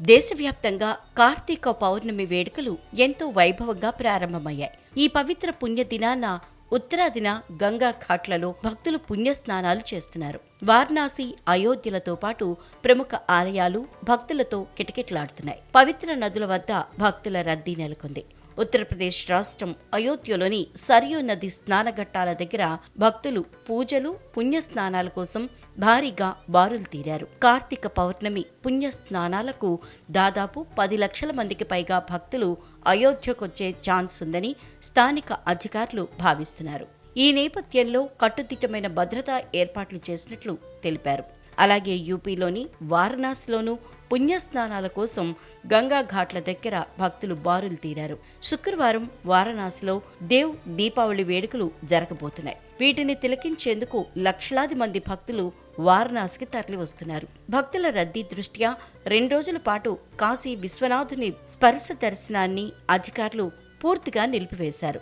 దేశవ్యాప్తంగా కార్తీక పౌర్ణమి వేడుకలు ఎంతో వైభవంగా ప్రారంభమయ్యాయి. ఈ పవిత్ర పుణ్య దినాన ఉత్తరాదిన గంగా ఘాట్లలో భక్తులు పుణ్యస్నానాలు చేస్తున్నారు. వారణాసి అయోధ్యలతో పాటు ప్రముఖ ఆలయాలు భక్తులతో కిటకిటలాడుతున్నాయి. పవిత్ర నదుల వద్ద భక్తుల రద్దీ నెలకొంది. ఉత్తరప్రదేశ్ రాష్ట్రం అయోధ్యలోని సరియు నది స్నానఘట్టాల దగ్గర భక్తులు పూజలు పుణ్య స్నానాల కోసం భారీగా బారులు తీరారు. కార్తీక పౌర్ణమి పుణ్య స్నానాలకు దాదాపు పది లక్షల మందికి పైగా భక్తులు అయోధ్యకొచ్చే ఛాన్స్ ఉందని స్థానిక అధికారులు భావిస్తున్నారు. ఈ నేపథ్యంలో కట్టుదిట్టమైన భద్రతా ఏర్పాట్లు చేసినట్లు తెలిపారు. అలాగే యూపీలోని వారణాసిలోనూ పుణ్యస్నానాల కోసం గంగా ఘాట్ల దగ్గర భక్తులు బారులు తీరారు. శుక్రవారం వారణాసిలో దేవ్ దీపావళి వేడుకలు జరగబోతున్నాయి. వీటిని తిలకించేందుకు లక్షలాది మంది భక్తులు వారణాసికి తరలి వస్తున్నారు భక్తుల రద్దీ దృష్ట్యా రెండు రోజుల పాటు కాశీ విశ్వనాథుని స్పర్శ దర్శనాన్ని అధికారులు పూర్తిగా నిలిపివేశారు.